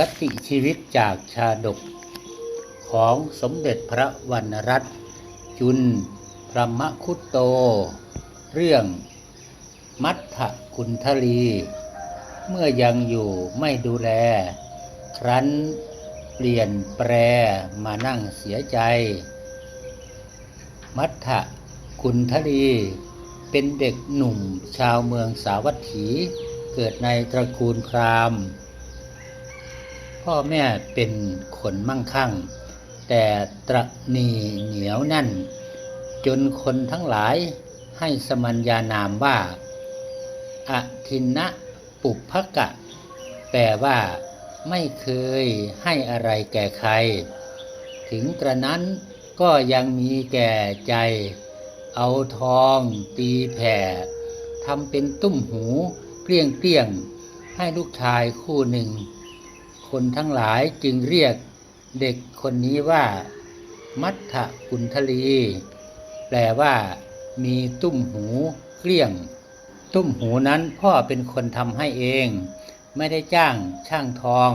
คติชีวิตจากชาดกของสมเด็จพระวรรณรัตน์จุนพระมคุตโต เรื่องมัทธกุณทลี เมื่อยังอยู่ไม่ดูแล ครั้นเปลี่ยนแปรมานั่งเสียใจ มัทธกุณทลีเป็นเด็กหนุ่มชาวเมืองสาวัตถี เกิดในตระกูลพราหมณ์ พ่อแม่เป็นคนมั่งคั่ง แต่ตระนีเหนียวแน่น จนคนทั้งหลายให้สมัญญานามว่าอทินนะปุพภกะ แปลว่าไม่เคยให้อะไรแก่ใคร ถึงกระนั้นก็ยังมีแก่ใจ เอาทองตีแผ่ทำเป็นตุ้มหูเกลี้ยงเกลี้ยงให้ลูกชายคู่หนึ่ง คนทั้งหลายจึงเรียกเด็กคนนี้ว่า มัทธกุณทลี แปลว่า มีตุ้มหูเกลี้ยง ตุ้มหูนั้นพ่อเป็นคนทำให้เอง ไม่ได้จ้างช่างทอง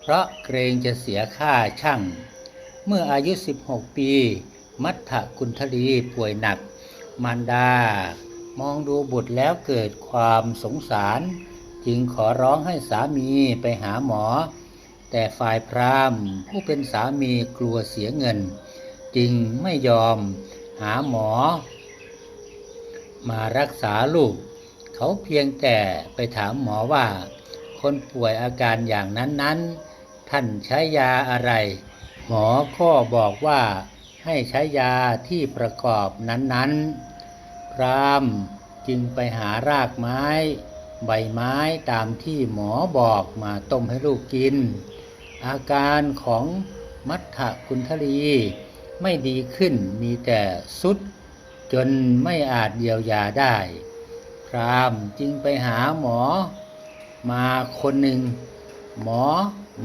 เพราะเกรงจะเสียค่าช่าง เมื่ออายุ 16 ปี มัทธกุณทลีป่วยหนัก มารดา มองดูบุตรแล้วเกิดความสงสาร จึงขอร้องให้สามีไปหาหมอ แต่ฝ่ายพราหมณ์ผู้เป็นสามีกลัวเสียเงิน จึงไม่ยอมหาหมอ มารักษาลูก เขาเพียงแต่ไปถามหมอว่า คนป่วยอาการอย่างนั้นๆท่านใช้ยาอะไร หมอก็บอกว่าให้ใช้ยาที่ประกอบนั้นๆ พรามจึงไปหารากไม้ ใบไม้ตามที่หมอบอกมาต้มให้ลูกกิน อาการของมัทธกุณทลีไม่ดีขึ้นมีแต่สุดจนไม่อาจเยียวยาได้ พรามจึงไปหาหมอมาคนหนึ่ง หมอ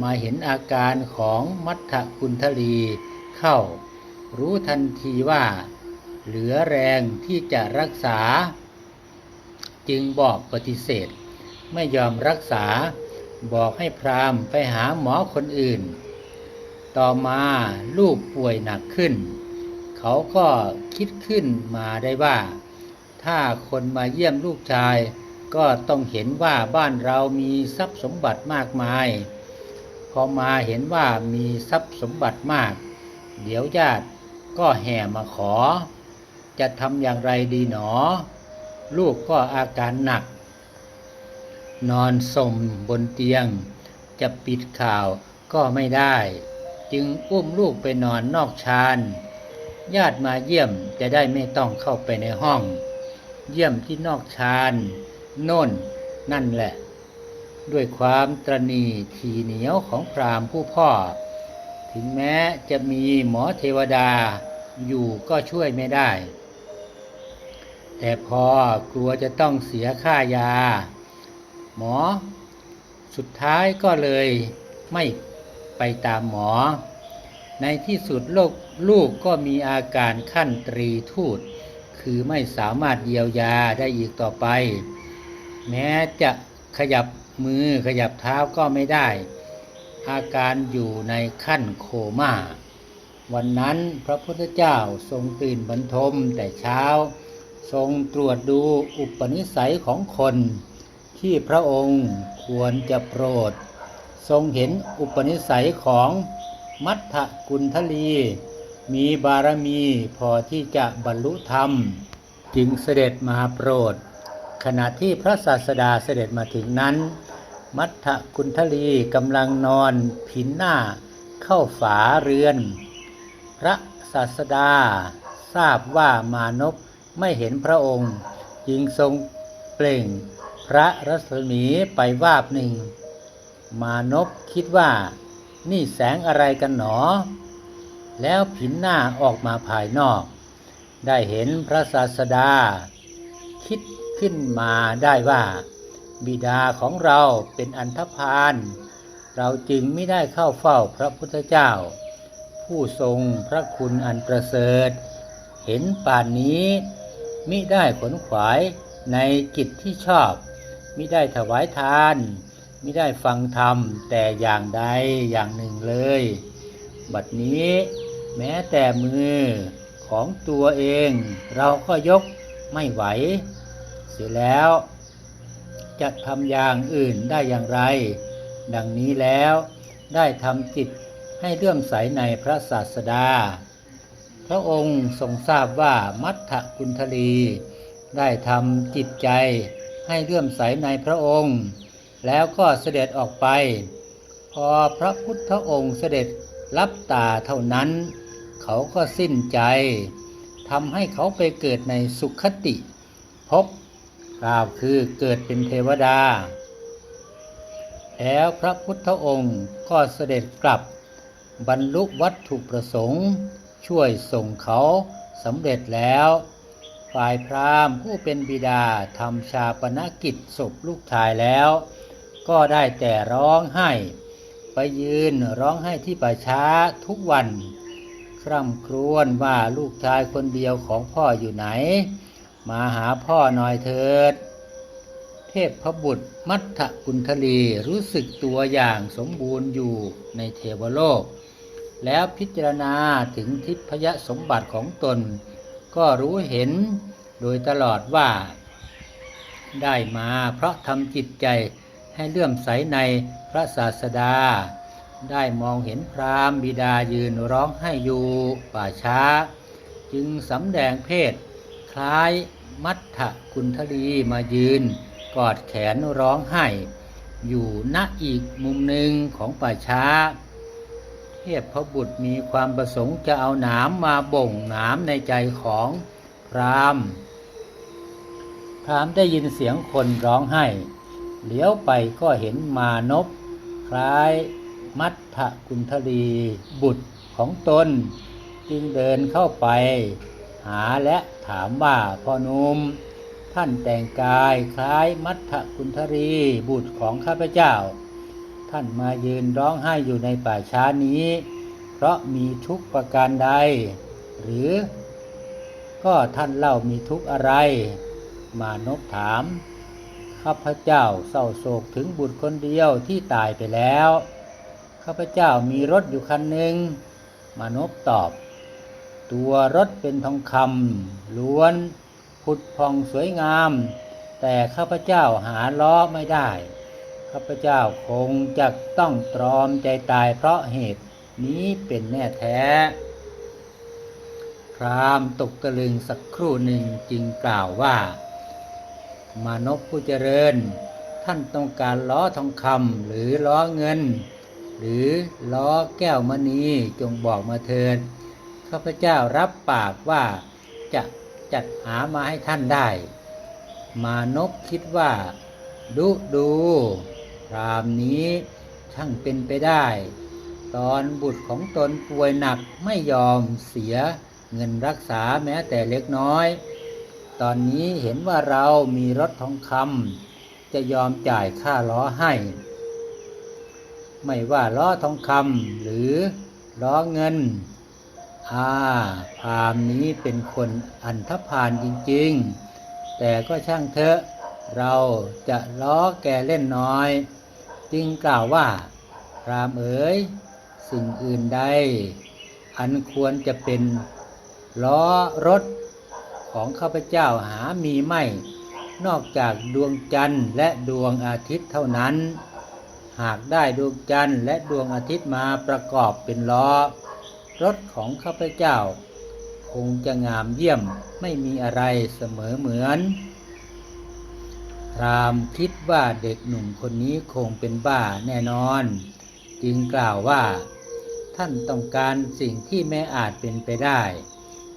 มาเห็นอาการของมัทธกุณทลีเข้า รู้ทันทีว่า เหลือแรงที่จะรักษา จึงบอกปฏิเสธ ไม่ยอมรักษาบอกให้พราหมณ์ไปหาหมอคนอื่น ต่อมาลูกป่วยหนักขึ้น เขาก็คิดขึ้นมาได้ว่า ถ้าคนมาเยี่ยมลูกชาย ก็ต้องเห็นว่าบ้านเรามีทรัพย์สมบัติมากมาย พอมาเห็นว่ามีทรัพย์สมบัติมาก เดี๋ยวญาติก็แห่มาขอ จะทำอย่างไรดีหนอ ลูกก็อาการหนัก นอนสมบนเตียง จะปิดข่าวก็ไม่ได้ จึงอุ้มลูกไปนอนนอกชานญาติมาเยี่ยมจะได้ไม่ต้องเข้าไปในห้อง เยี่ยมที่นอกชานโน่นนั่นแหละ ด้วยความตรณีทีเหนียวของพราหมณ์ผู้พ่อ ถึงแม้จะมีหมอเทวดาอยู่ก็ช่วยไม่ได้ แต่พอกลัวจะต้องเสียค่ายา หมอ สุดท้ายก็เลยไม่ไปตามหมอ ในที่สุดโลกลูกก็มีอาการขั้นตรีทูต คือไม่สามารถเยียวยาได้อีกต่อไป แม้จะขยับมือขยับเท้าก็ไม่ได้ อาการอยู่ในขั้นโคม่า วันนั้นพระพุทธเจ้าทรงตื่นบรรทมแต่เช้า ทรงตรวจดูอุปนิสัยของคน ที่พระองค์ควรจะโปรด ทรงเห็นอุปนิสัยของมัทธกุณทลี มีบารมีพอที่จะบรรลุธรรม จึงเสด็จมาโปรด ขณะที่พระศาสดาเสด็จมาถึงนั้น มัทธกุณทลีกำลังนอนผินหน้าเข้าฝาเรือน พระศาสดาทราบว่ามานพ ไม่เห็นพระองค์จึงทรงเปล่งพระรัศมีไปวาบหนึ่ง มานพคิดว่านี่แสงอะไรกันหนอ แล้วผินหน้าออกมาภายนอก ได้เห็นพระศาสดา คิดขึ้นมาได้ว่า บิดาของเราเป็นอันธพาลเราจึงไม่ได้เข้าเฝ้าพระพุทธเจ้า ผู้ทรงพระคุณอันประเสริฐ เห็นป่านนี้ มิได้ขนขวายในกิจที่ชอบ มิได้ถวายทานม่ได้ฟังธรรมแต่อย่างใดอย่างหนึ่งเลย บัดนี้แม้แต่มือของตัวเองเราก็ยกไม่ไหว เสียแล้ว จะทำอย่างอื่นได้อย่างไร ดังนี้แล้วได้ทำจิตให้เลื่อมใสในพระศาสดา พระองค์ทรงทราบว่ามัทธกุณฑลี ได้ทำจิตใจให้เลื่อมใสในพระองค์ แล้วก็เสด็จออกไป พอพระพุทธองค์เสด็จรับตาเท่านั้น เขาก็สิ้นใจทำให้เขาไปเกิดในสุขติภพกล่าวคือเกิดเป็นเทวดา แล้วพระพุทธองค์ก็เสด็จกลับบรรลุวัตถุประสงค์ ช่วยส่งเขาสำเร็จแล้ว ฝ่ายพราหมณ์ผู้เป็นบิดาทำชาปนกิจศพลูกชายแล้ว ก็ได้แต่ร้องไห้ ไปยืนร้องไห้ที่ป่าช้าทุกวัน คร่ำครวญว่าลูกชายคนเดียวของพ่ออยู่ไหน มาหาพ่อหน่อยเถิด เทพพบุตรมัทธกุณฑลีรู้สึกตัวอย่างสมบูรณ์อยู่ในเทวโลก แล้วพิจารณาถึงทิพยสมบัติของตน ก็รู้เห็นโดยตลอดว่า ได้มาเพราะทำจิตใจให้เลื่อมใสในพระศาสดา ได้มองเห็นพรามบิดายืนร้องไห้อยู่ป่าช้า จึงสำแดงเพศ คล้ายมัทธกุณฑลีมายืน กอดแขนร้องไห้ อยู่ณอีกมุมหนึ่งของป่าช้า เทพพบุตรมีความประสงค์จะเอาหนามมาบ่งหนามในใจของพรามพรามได้ยินเสียงคนร้องไห้เหลียวไปก็เห็นมานพคล้ายมัทธกุณฑลีบุตรของตน จึงเดินเข้าไป หาและถามว่าพ่อนุ่มท่านแต่งกายคล้ายมัทธกุณฑลีบุตรของข้าพเจ้า ท่านมายืนร้องไห้อยู่ในป่าช้านี้ เพราะมีทุกข์ประการใด หรือ ก็ท่านเล่ามีทุกข์อะไร มานพถาม ข้าพเจ้าเศร้าโศกถึงบุตรคนเดียวที่ตายไปแล้ว ข้าพเจ้ามีรถอยู่คันหนึ่ง มานพตอบ ตัวรถเป็นทองคำล้วนผุดพองสวยงาม แต่ข้าพเจ้าหาล้อไม่ได้ ข้าพเจ้าคงจะต้องตรอมใจตายเพราะเหตุนี้เป็นแน่แท้ พรามตกตะลึงสักครู่หนึ่งจึงกล่าวว่า มานพผู้เจริญ ท่านต้องการล้อทองคำหรือล้อเงิน หรือล้อแก้วมณีจงบอกมาเถิดข้าพเจ้ารับปากว่าจะจัดหามาให้ท่านได้ มานพคิดว่า ดูดู พรามนี้ช่างเป็นไปได้ ตอนบุตรของตนป่วยหนักไม่ยอมเสียเงินรักษาแม้แต่เล็กน้อย ตอนนี้เห็นว่าเรามีรถทองคำจะยอมจ่ายค่าล้อให้ ไม่ว่าล้อทองคำหรือล้อเงินอาพามนี้เป็นคนอันธพาลจริง ๆ แต่ก็ช่างเถอะ เราจะล้อแกเล่นน้อย จึงกล่าวว่า พรามเอ๋ยสิ่งอื่นใด อันควรจะเป็นล้อรถของข้าพเจ้าหามีไม่ นอกจากดวงจันทร์และดวงอาทิตย์เท่านั้น หากได้ดวงจันทร์และดวงอาทิตย์มาประกอบเป็นล้อ รถของข้าพเจ้า คงจะงามเยี่ยมไม่มีอะไรเสมอเหมือน พรามคิดว่าเด็กหนุ่มคนนี้คงเป็นบ้าแน่นอน จึงกล่าวว่า ท่านต้องการสิ่งที่ไม่อาจเป็นไปได้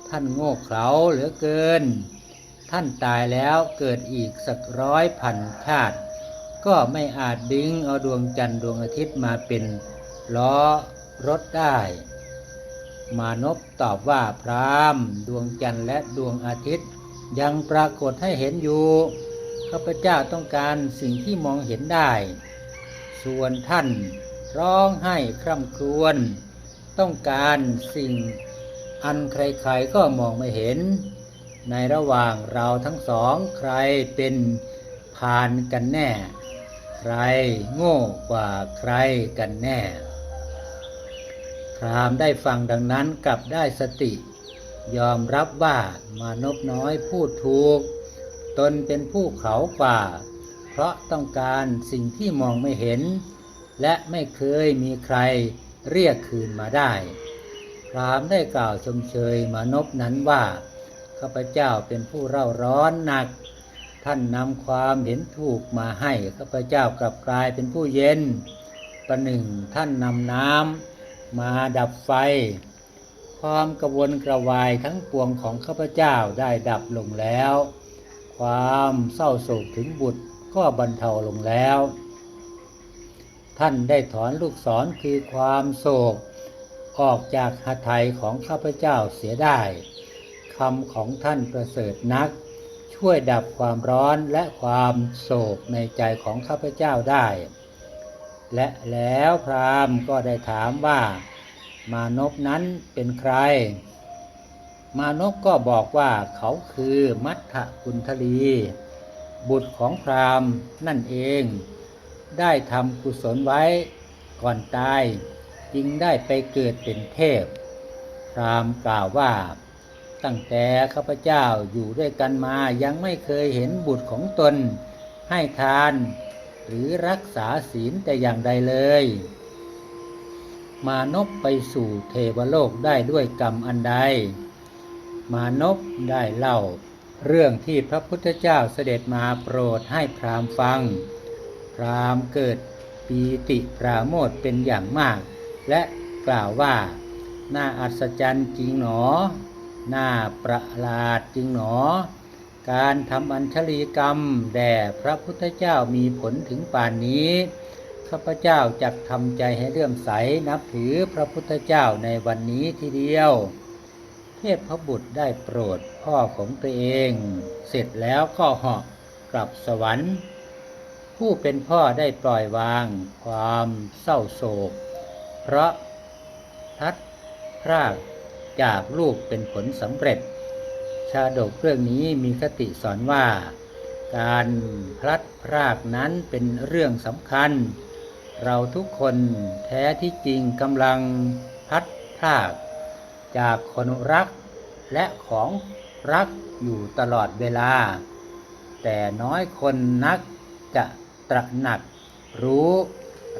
ท่านโง่เขลาเหลือเกิน ท่านตายแล้วเกิดอีกสักร้อยพันชาติ ก็ไม่อาจดึงเอาดวงจันทร์ดวงอาทิตย์มาเป็นล้อรถได้ มานพตอบว่าพรามดวงจันทร์และดวงอาทิตย์ ยังปรากฏให้เห็นอยู่ ข้าพเจ้าต้องการสิ่งที่มองเห็นได้ ส่วนท่านร้องไห้คร่ำครวญต้องการสิ่งอันใครๆก็มองไม่เห็น ในระหว่างเราทั้งสองใครเป็นพานกันแน่พรโง่กว่าใครกันแน่ พรามได้ฟังดังนั้นกลับได้สติ ยอมรับว่ามานพน้อยพูดถูก ตนเป็นผู้เขากว่า เพราะต้องการสิ่งที่มองไม่เห็น และไม่เคยมีใครเรียกคืนมาได้พรามได้กล่าวชมเชยมานพนั้นว่า ข้าพเจ้าเป็นผู้เร่าร้อนหนัก ท่านนำความเห็นถูกมาให้ ข้าพเจ้ากลับกลายเป็นผู้เย็น ประหนึ่งท่านนำน้ำมาดับไฟ ความกระวนกระวายทั้งปวงของข้าพเจ้าได้ดับลงแล้ว ความเศร้าโศกถึงบุตรก็บรรเทาลงแล้ว ท่านได้ถอนลูกศรคือความโศก ออกจากหทัยของข้าพเจ้าเสียได้คำของท่านประเสริฐนัก ช่วยดับความร้อนและความโศกในใจของข้าพเจ้าได้ และแล้วพราหมณ์ก็ได้ถามว่ามานพนั้นเป็นใคร มานพก็บอกว่าเขาคือมัทธกุณทลี บุตรของพราหมณ์นั่นเอง ได้ทำกุศลไว้ก่อนตาย จึงได้ไปเกิดเป็นเทพ พราหมณ์กล่าวว่า ตั้งแต่ข้าพเจ้าอยู่ด้วยกันมายังไม่เคยเห็นบุตรของตน ให้ทาน หรือรักษาศีลแต่อย่างใดเลย มานพไปสู่เทวโลกได้ด้วยกรรมอันใด มานพได้เล่า เรื่องที่พระพุทธเจ้าเสด็จมาโปรดให้พราหมณ์ฟัง พราหมณ์เกิดปีติปราโมทเป็นอย่างมาก และกล่าวว่า น่าอัศจรรย์จริงหนอ น่าประหลาดจริงหนอ การทำอัญชลีกรรมแด่พระพุทธเจ้ามีผลถึงป่านนี้ข้าพเจ้าจักทำใจให้เลื่อมใสนับถือพระพุทธเจ้าในวันนี้ทีเดียว ทพบุตรได้โปรดพ่อของตัวเอง เสร็จแล้วก็เหาะกลับสวรรค์ ผู้เป็นพ่อได้ปล่อยวางความเศร้าโศก เพราะทัดพรากจากลูกเป็นผลสำเร็จ ชาดกเรื่องนี้มีคติสอนว่า การพลัดพรากนั้นเป็นเรื่องสำคัญ เราทุกคนแท้ที่จริงกำลังพัดพราก จากคนรักและของรักอยู่ตลอดเวลา แต่น้อยคนนักจะตระหนักรู้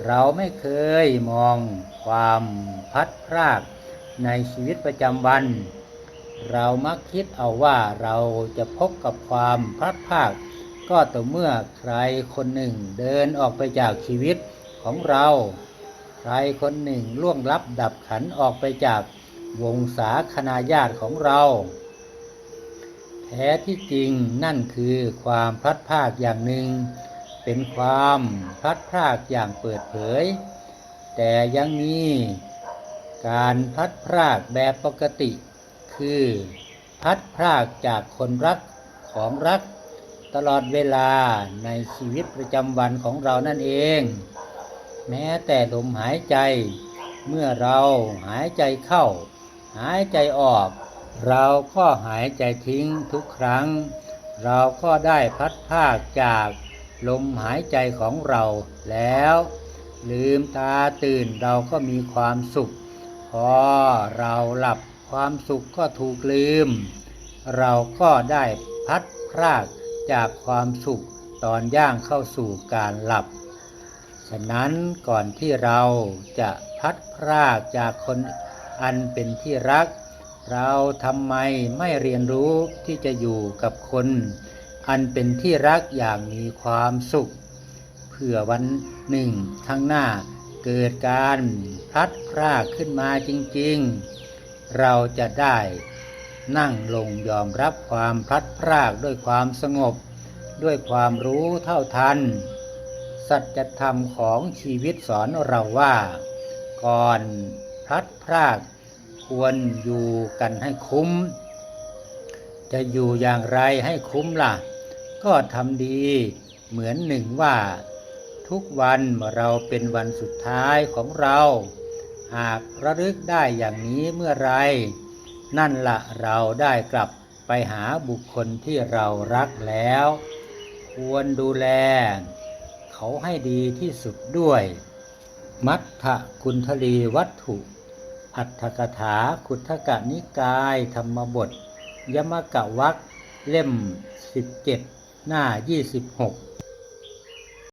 เราไม่เคยมองความพัดพรากในชีวิตประจำวัน เรามักคิดเอาว่าเราจะพบกับความพลัดพราก ก็ต่อเมื่อใครคนหนึ่งเดินออกไปจากชีวิตของเรา ใครคนหนึ่งล่วงลับดับขันออกไปจาก วงศาคณาญาติของเรา แท้ที่จริงนั่นคือความพลัดพรากอย่างหนึ่ง เป็นความพลัดพรากอย่างเปิดเผย แต่ยังมีการพลัดพรากแบบปกติ คือพลัดพรากจากคนรักของรักตลอดเวลาในชีวิตประจำวันของเรานั่นเอง แม้แต่ลมหายใจ เมื่อเราหายใจเข้า หายใจออก เราก็หายใจทิ้งทุกครั้ง เราก็ได้พัดพากจากลมหายใจของเราแล้ว ลืมตาตื่นเราก็มีความสุข พอเราหลับความสุขก็ถูกลืม เราก็ได้พัดพรากจากความสุขตอนย่างเข้าสู่การหลับ ฉะนั้นก่อนที่เราจะพัดพรากจากคน อันเป็นที่รัก เราทำไมไม่เรียนรู้ที่จะอยู่กับคน อันเป็นที่รักอย่างมีความสุข เพื่อวันหนึ่งข้างหน้าเกิดการพลัดพรากขึ้นมาจริง ๆ เราจะได้นั่งลงยอมรับความพลัดพรากด้วยความสงบ ด้วยความรู้เท่าทัน สัจธรรมของชีวิตสอนเราว่า ก่อน พลัดพรากควรอยู่กันให้คุ้ม จะอยู่อย่างไรให้คุ้มล่ะ ก็ทำดีเหมือนหนึ่งว่า ทุกวันเราเป็นวันสุดท้ายของเรา หากระลึกได้อย่างนี้เมื่อไร นั่นละเราได้กลับไปหาบุคคลที่เรารักแล้ว ควรดูแล เขาให้ดีที่สุดด้วย มัทธกุณทลีวัตถุ อัตถกถาขุทกนิกาย ธรรมบท ยมกะวักเล่ม 17 หน้า 26